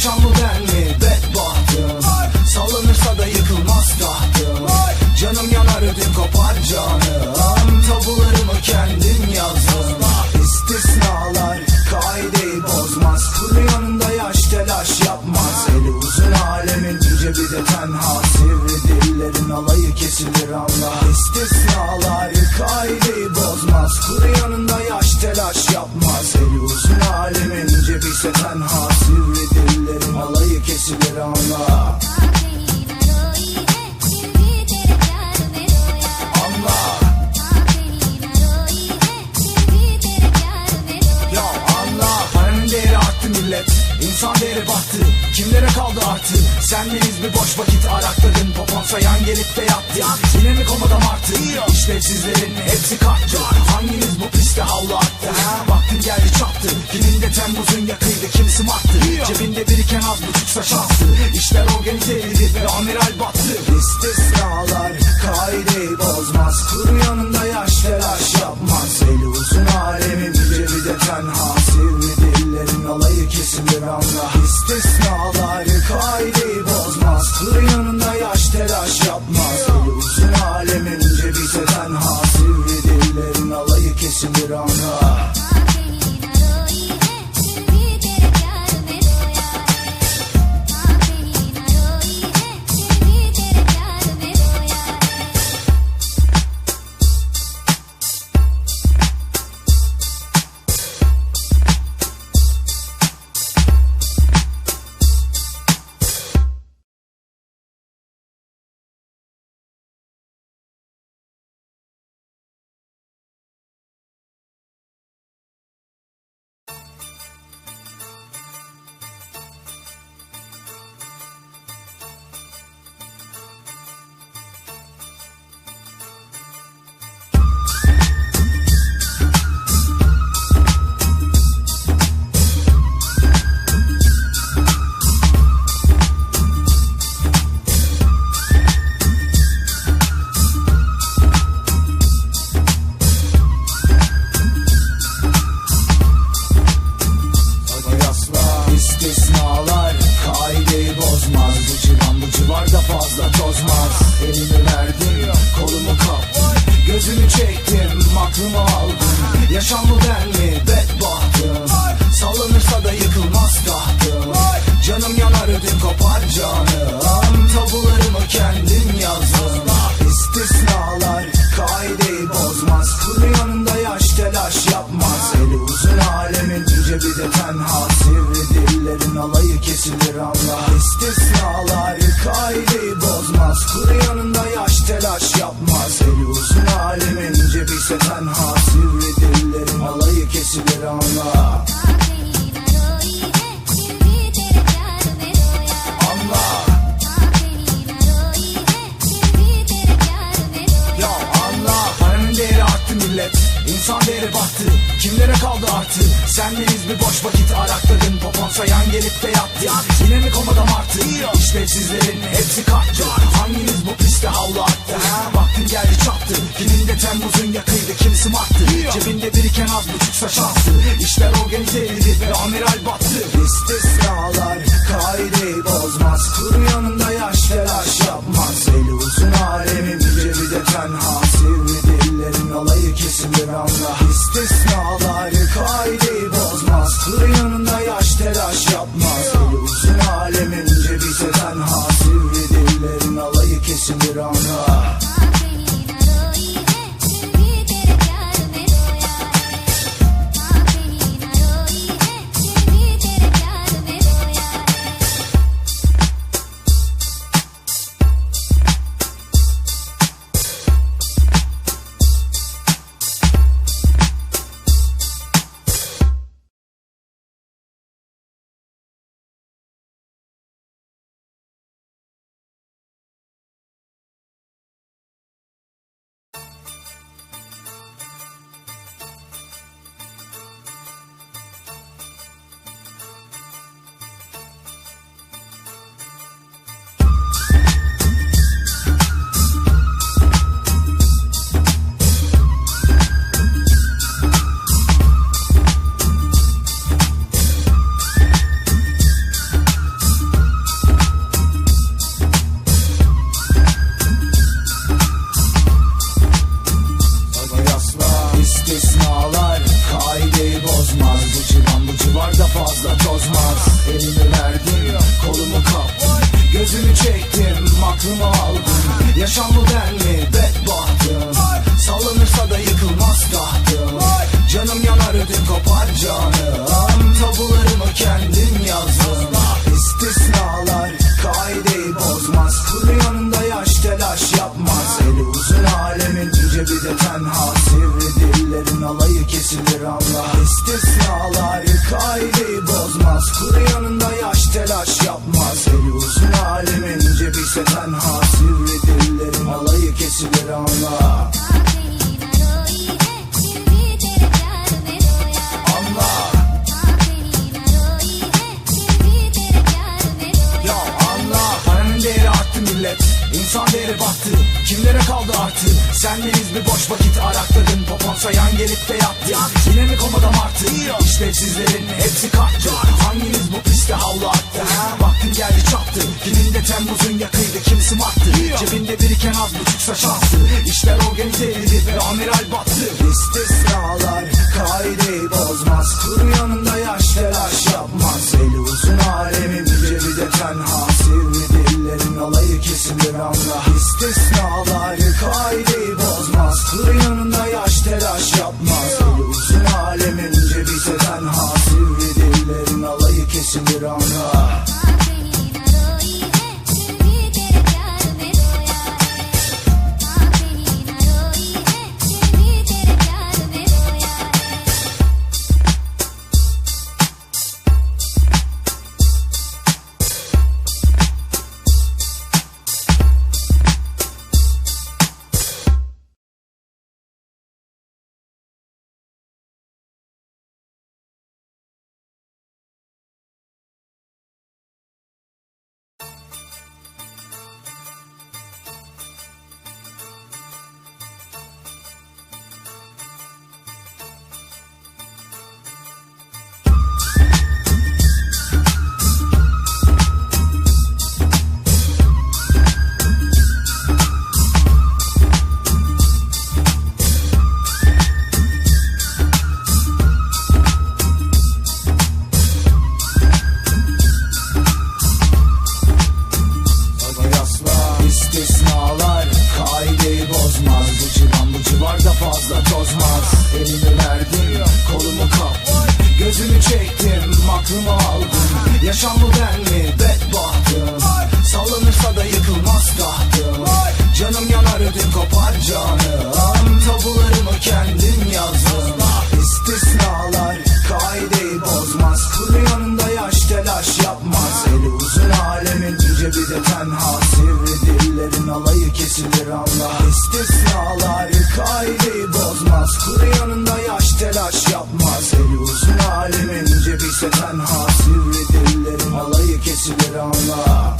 genre gelip de yaptı Yine mi komada martı İşlevsizlerin hepsi kalktı Hanginiz bu piste havlu attı ha? Vaktin geldi çattı Kimin de Temmuz'un yakıydı kim smarttı? Cebinde biriken az buçuksa şansı İşler organize edildi ve amiral battı. İstisnalar kaideyi bozmaz. Kuru yanında yaş telaş yapmaz. Eli uzun alemin cebi de tenha. Dillerin alayı kesilir anla İstisnalar aklımı aldın. Yaşamlı ben mi? Bedbahtım. Sallanırsa da yıkılmaz tahtım. Canım yanar ödüm kopar canım and hard. Vakit arakların Poponsa yan gelip de yattı Yine mi komada martı? İşlevsizlerin hepsi kalktı Hanginiz bu piste havlu attı ha? Vaktin geldi çattı. Kimin de Temmuz'un yakıydı kimsi marttı Cebinde biriken az buçuksa şansı İşler organize edildi ve amiral battı. İstisnalar kaideyi bozmaz. Kuru yanında Keyfi bozmaz. Kuru yanında yaş telaş yapmaz. Eli uzun alemin cebi ise tenha. Sivri dillerin alayı kesilir anla millet. Değeri battı Kimlere kaldı artı? Sendeyiz bir boş vakit arakladın. Popon sayan gelip de yattı Yine mi komada martı? İşlevsizlerin hepsi kalktı. Hanginiz bu piste havlu attı? Ha? Vaktin geldi çattı Kimin de Temmuz'un yakıydı. Kim sımattı Cebinde biriken az buçuksa şansı İşler organize edildi jungle tenha Sivri dillerin alayı kesilir anla İstisnalar kaideyi bozmaz. Kuru yanında yaş telaş yapmaz. Eli uzun alemin ince bir de tenha Sivri dillerin alayı kesilir anla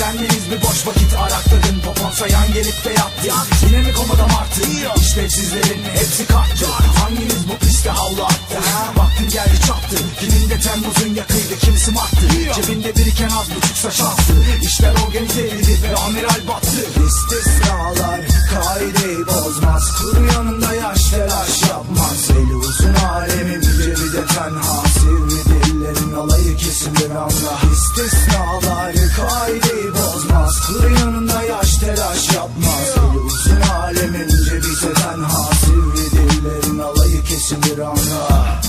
artı Sendeyiz bir boş vakit arakladın Popon sayan gelip de yattı Yine mi komada martı? İşlevsizlerin hepsi kalktı Hanginiz bu piste havlu attı ha? Vaktin geldi çattı. Kimin de Temmuz'un yakıydı kim sımattı Cebinde biriken az buçuksa şansı İşler organize İstisnalar kaideyi bozmaz. Kuru yanında yaş telaş yapmaz. Uzun alemin cebi de tenha Sivri dillerin alayı kesilir anla